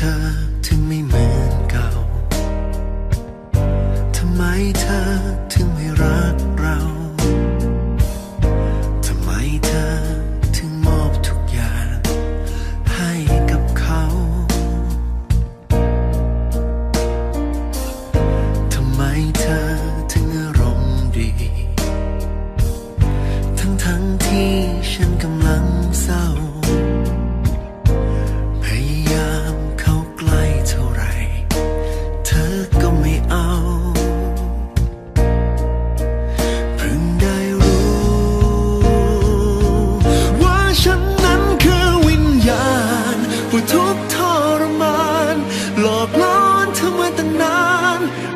เธอถึงไม่เหมือนเก่า ทำไมเธอถึงไม่รักเรา ทำไมเธอถึงมอบทุกอย่างให้กับเขา ทำไมเธอถึงอารมณ์ดี ทั้งทั้งที่ฉันกำ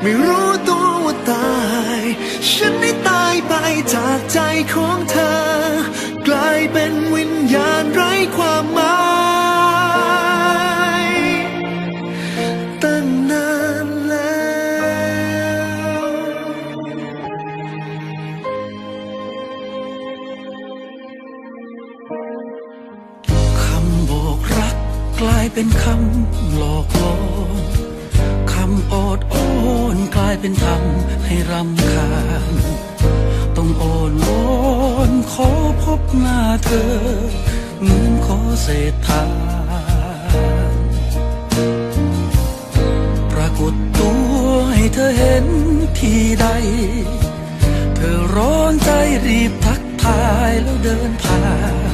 ไม่รู้ตัวว่าตาย ฉันได้ตายไปจากใจของเธอ กลายเป็นวิญญาณไร้ความหมาย ตั้งนานแล้ว คำบอกรักกลายเป็นคำหลอกลวงคำอ อดอ้อนกลายเป็นทำให้รำคาญ ต้องอ่อนวอนขอพบหน้าเธอ เหมือนขอเศษทานปรากฏตัวให้เธอเห็นที่ใด เธอร้อนใจรีบทักทายแล้วเดินผ่าน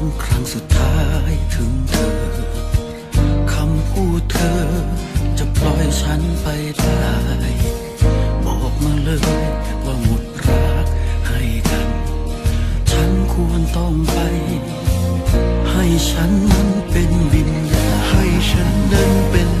องครั้งสุดท้ายถึงเธอ คำพูดเธอจะปล่อยฉันไปได้ บอกมาเลยว่าหมดรักให้กัน ฉันควรต้องไป ให้ฉันนั้นเป็นวิญญาณให้ฉันนั้น